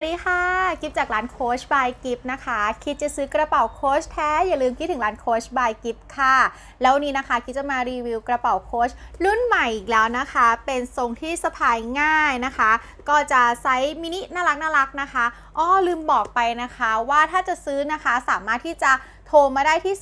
สวัสดีค่ะ กิฟจากร้านโค้ชบายกิฟนะคะ คิดจะซื้อกระเป๋าโค้ชแท้ อย่าลืมคิดถึงร้านโค้ชบายกิฟค่ะ แล้วนี้นะคะกิฟจะมารีวิวกระเป๋าโค้ชรุ่นใหม่อีกแล้วนะคะ เป็นทรงที่สะพายง่ายนะคะ ก็จะไซส์มินิน่ารักน่ารักนะคะอ้อลืมบอกไปนะคะว่าถ้าจะซื้อนะคะสามารถที่จะโทรมาได้ที่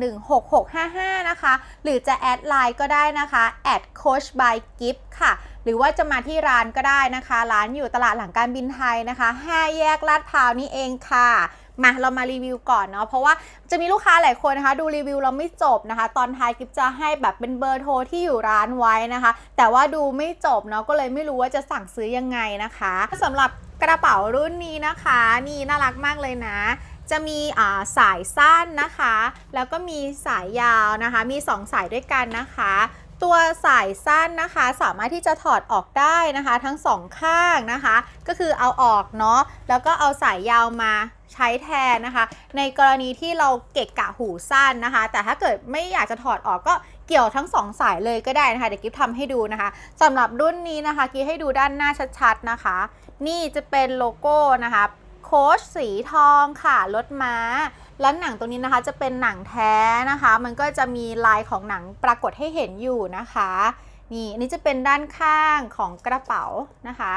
0924716655 นะคะ หรือจะแอดไลน์ก็ได้นะคะแอดโค้ชบายกิฟค่ะ หรือว่าจะมาที่ร้านก็ได้นะคะ ร้านอยู่ตลาดหลังการบินไทยนะคะ 5 แยกลาดพร้าวนี่เองค่ะมาเรามารีวิวก่อนเนาะเพราะว่าจะมีลูกค้าหลายคนนะคะ ดูรีวิวเราไม่จบนะคะ ตอนท้ายกิฟจะให้แบบเป็นเบอร์โทรที่อยู่ร้านไว้นะคะ แต่ว่าดูไม่จบเนาะก็เลยไม่รู้ว่าจะสั่งซื้อยังไงนะคะสำหรับกระเป๋ารุ่นนี้นะคะนี่น่ารักมากเลยนะ จะมีาสายสั้นนะคะ แล้วก็มีสายยาวนะคะ มี 2 สายด้วยกันนะคะ ตัวสายสั้นนะคะสามารถที่จะถอดออกได้นะคะ ทั้งสองข้างนะคะ ก็คือเอาออกเนาะแล้วก็เอาสายยาวมาใช้แทนนะคะ ในกรณีที่เราเกะกะหูสั้นนะคะ แต่ถ้าเกิดไม่อยากจะถอดออกก็เกี่ยวทั้งสองสายเลยก็ได้นะคะเดี๋ยวกิฟทำให้ดูนะคะสำหรับรุ่นนี้นะคะกิฟให้ดูด้านหน้าชัดๆนะคะ นี่จะเป็นโลโก้นะคะโค้ชสีทองค่ะรถม้า แล้วหนังตรงนี้นะคะจะเป็นหนังแท้นะคะ มันก็จะมีลายของหนังปรากฏให้เห็นอยู่นะคะนี่อันนี้จะเป็นด้านข้างของกระเป๋านะคะ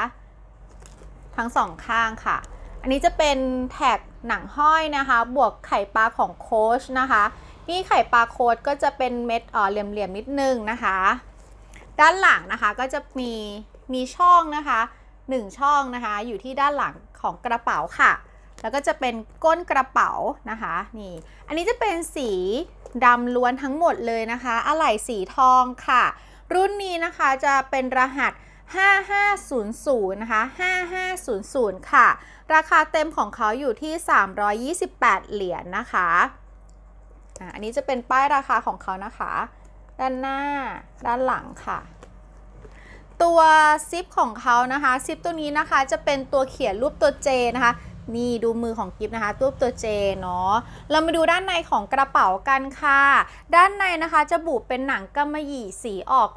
ทั้งสองข้างค่ะ อันนี้จะเป็นแท็กหนังห้อยนะคะ บวกไข่ปลาของโคชนะคะนี่ไข่ปลาโคชก็จะเป็นเม็ดเอ่อเหลี่ยมๆนิดนึงนะคะ ด้านหลังนะคะก็จะมีมีช่องนะคะหนึ่งช่องนะคะ อยู่ที่ด้านหลังของกระเป๋าค่ะ แล้วก็จะเป็นก้นกระเป๋านะคะนี่อันนี้จะเป็นสีดำล้วนทั้งหมดเลยนะคะอะไหล่สีทองค่ะ รุ่นนี้นะคะจะเป็นรหัส 5500 นะคะ 5500 ค่ะ ราคาเต็มของเขาอยู่ที่ 328 เหรียญนนะคะอะอันนี้จะเป็นป้ายราคาของเขานะคะ ด้านหน้าด้านหลังค่ะ ตัวซิปของเขานะคะ ซิปตัวนี้นะคะจะเป็นตัวเขียนรูปตัว J นะคะ นี่ดูมือของกิฟนะคะรูปตัว J เนาะเรามาดูด้านในของกระเป๋ากันค่ะ ด้านในนะคะจะบุเป็นหนังกำมะหยี่สีออก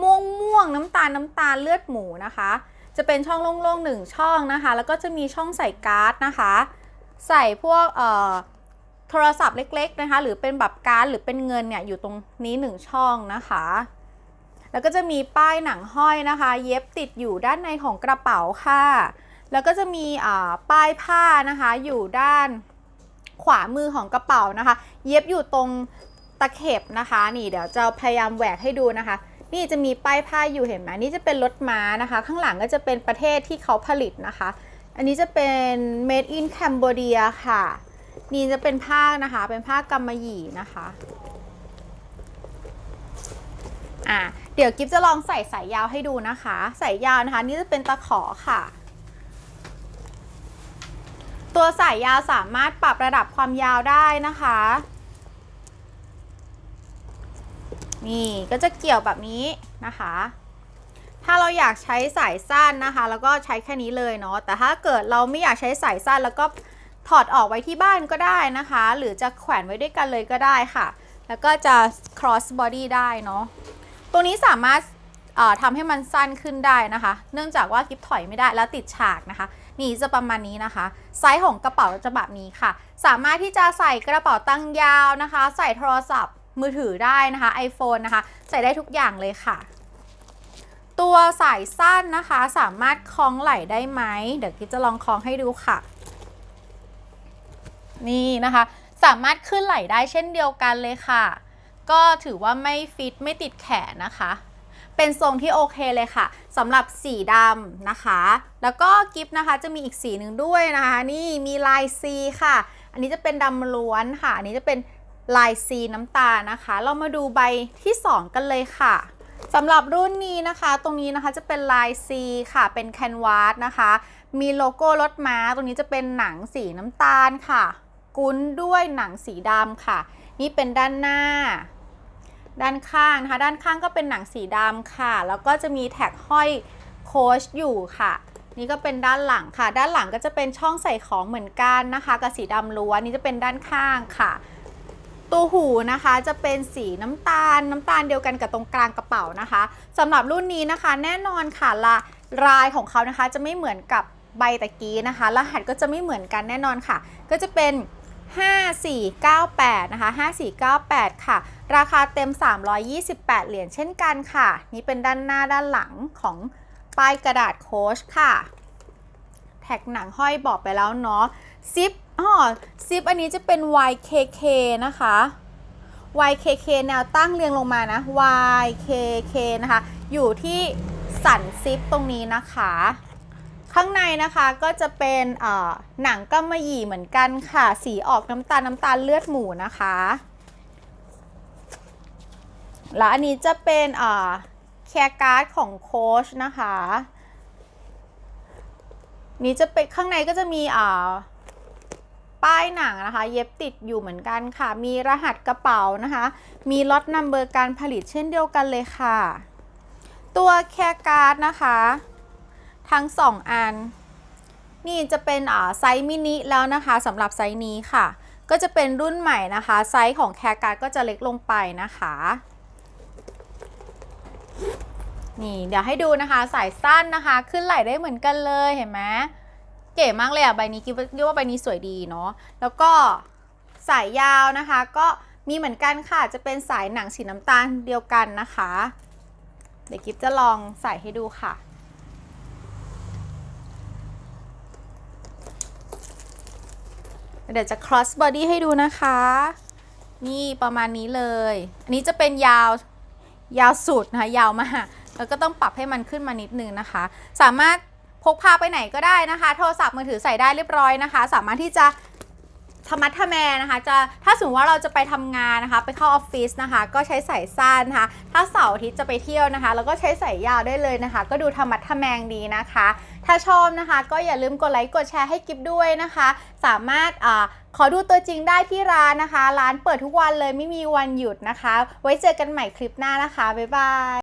ม่วงม่วงๆน้ำตาลน้ำตาลเลือดหมูนะคะ จะเป็นช่องโล่งๆหนึ่งช่องนะคะ แล้วก็จะมีช่องใส่การ์ดนะคะ ใส่พวกเอ่อโทรศัพท์เล็กๆนะคะ หรือเป็นแบบการ์ดหรือเป็นเงินเนี่ยอยู่ตรงนี้หนึ่งช่องนะคะแล้วก็จะมีป้ายหนังห้อยนะคะ เย็บติดอยู่ด้านในของกระเป๋าค่ะ แล้วก็จะมีป้ายผ้านะคะอยู่ด้านขวามือของกระเป๋านะคะ เย็บอยู่ตรงตะเข็บนะคะ นี่เดี๋ยวจะพยายามแหวกให้ดูนะคะ นี่จะมีป้ายผ้าอยู่เห็นไหมนี่จะเป็นรถม้านะคะ ข้างหลังก็จะเป็นประเทศที่เขาผลิตนะคะ อันนี้จะเป็น made in Cambodia ค่ะ นี่จะเป็นผ้านะคะ เป็นผ้ากำมะหยี่นะคะอะเดี๋ยวกิฟจะลองใส่สายยาวให้ดูนะคะ สายยาวนะคะ นี่จะเป็นตะขอค่ะ ตัวสายยาวสามารถปรับระดับความยาวได้นะคะ นี่ก็จะเกี่ยวแบบนี้นะคะ ถ้าเราอยากใช้สายสั้นนะคะ แล้วก็ใช้แค่นี้เลยเนาะ แต่ถ้าเกิดเราไม่อยากใช้สายสั้นแล้วก็ถอดออกไว้ที่บ้านก็ได้นะคะ หรือจะแขวนไว้ด้วยกันเลยก็ได้ค่ะ แล้วก็จะ cross body ได้เนาะ ตัวนี้สามารถทำให้มันสั้นขึ้นได้นะคะ เนื่องจากว่ากิฟถอยไม่ได้แล้วติดฉากนะคะ นี่จะประมาณนี้นะคะ ไซส์ของกระเป๋าจะแบบนี้ค่ะ สามารถที่จะใส่กระเป๋าตั้งยาวนะคะ ใส่โทรศัพท์มือถือได้นะคะ iPhone นะคะ ใส่ได้ทุกอย่างเลยค่ะ ตัวสายสั้นนะคะ สามารถคล้องไหล่ได้ไหม เดี๋ยวกิจะลองคล้องให้ดูค่ะ นี่นะคะ สามารถขึ้นไหล่ได้เช่นเดียวกันเลยค่ะ ก็ถือว่าไม่ฟิตไม่ติดแขนนะคะ เป็นทรงที่โอเคเลยค่ะสำหรับสีดำนะคะ แล้วก็กิฟต์นะคะจะมีอีกสีหนึ่งด้วยนะคะ นี่มีลายซีค่ะ อันนี้จะเป็นดำล้วนค่ะ อันนี้จะเป็นลายซีน้ำตาลนะคะ เรามาดูใบที่ 2 กันเลยค่ะสำหรับรุ่นนี้นะคะ ตรงนี้นะคะจะเป็นลายซีค่ะ เป็นแคนวาสนะคะ มีโลโก้รถม้า ตรงนี้จะเป็นหนังสีน้ำตาลค่ะ กุ้นด้วยหนังสีดำค่ะ นี่เป็นด้านหน้า ด้านข้างนะคะ ด้านข้างก็เป็นหนังสีดำค่ะ แล้วก็จะมีแท็กห้อยโค้ชอยู่ค่ะ นี่ก็เป็นด้านหลังค่ะ ด้านหลังก็จะเป็นช่องใส่ของเหมือนกันนะคะกับสีดำล้วนนี่จะเป็นด้านข้างค่ะ ตัวหูนะคะจะเป็นสีน้ำตาลน้ำตาลเดียวกันกับตรงกลางกระเป๋านะคะสำหรับรุ่นนี้นะคะ แน่นอนค่ะละลายของเขานะคะจะไม่เหมือนกับใบตะกี้นะคะ รหัสก็จะไม่เหมือนกันแน่นอนค่ะ ก็จะเป็น 5498 นะคะ 5498 ค่ะ ราคาเต็ม 328 เหรียญเช่นกันค่ะ นี่เป็นด้านหน้าด้านหลังของป้ายกระดาษโค้ชค่ะ แท็กหนังห้อยบอกไปแล้วเนาะ ซิปอ๋อซิปอันนี้จะเป็น YKK นะคะ YKK แนวตั้งเรียงลงมานะ YKK นะคะ อยู่ที่สันซิปตรงนี้นะคะ ข้างในนะคะก็จะเป็นหนังกำมะหยี่เหมือนกันค่ะ สีออกน้ำตาลน้ำตาลเลือดหมูนะคะ แล้วอันนี้จะเป็นแคร์การ์ดของโค้ชนะคะ นี้จะเป็นข้างในก็จะมีป้ายหนังนะคะ เย็บติดอยู่เหมือนกันค่ะ มีรหัสกระเป๋านะคะ มีล็อตนัมเบอร์การผลิตเช่นเดียวกันเลยค่ะ ตัวแคร์การ์ดนะคะ ทั้ง 2 อัน นี่จะเป็นอ่าไซส์มินิแล้วนะคะสำหรับไซส์นี้ค่ะ ก็จะเป็นรุ่นใหม่นะคะ ไซส์ของแคร์การ์ดก็จะเล็กลงไปนะคะนี่เดี๋ยวให้ดูนะคะสายสั้นนะคะ ขึ้นไหลได้เหมือนกันเลยเห็นไหมเก๋มากเลยอะใบนี้คิดว่าคิดว่าใบนี้สวยดีเนาะแล้วก็สายยาวนะคะ ก็มีเหมือนกันค่ะจะเป็นสายหนังสีน้ำตาลเดียวกันนะคะ เดี๋ยวกิฟจะลองใส่ให้ดูค่ะ เดี๋ยวจะ cross body ให้ดูนะคะ นี่ประมาณนี้เลย อันนี้จะเป็นยาวยาวสุดนะคะยาวมากแล้วก็ต้องปรับให้มันขึ้นมานิดนึงนะคะ สามารถพกพาไปไหนก็ได้นะคะ โทรศัพท์มือถือใส่ได้เรียบร้อยนะคะ สามารถที่จะ ธรรมัดทแมนะคะจะถ้าสมมติว่าเราจะไปทำงานนะคะ ไปเข้าออฟฟิศนะคะ ก็ใช้สายสั้นนะคะ ถ้าเสาร์อาทิตย์จะไปเที่ยวนะคะ แล้วก็ใช้สายยาวได้เลยนะคะ ก็ดูธรรมัดทแมงดีนะคะ ถ้าชอบนะคะ ก็อย่าลืมกดไลค์กดแชร์ให้กิฟด้วยนะคะ สามารถอาขอดูตัวจริงได้ที่ร้านนะคะ ร้านเปิดทุกวันเลยไม่มีวันหยุดนะคะ ไว้เจอกันใหม่คลิปหน้านะคะบ๊ายบาย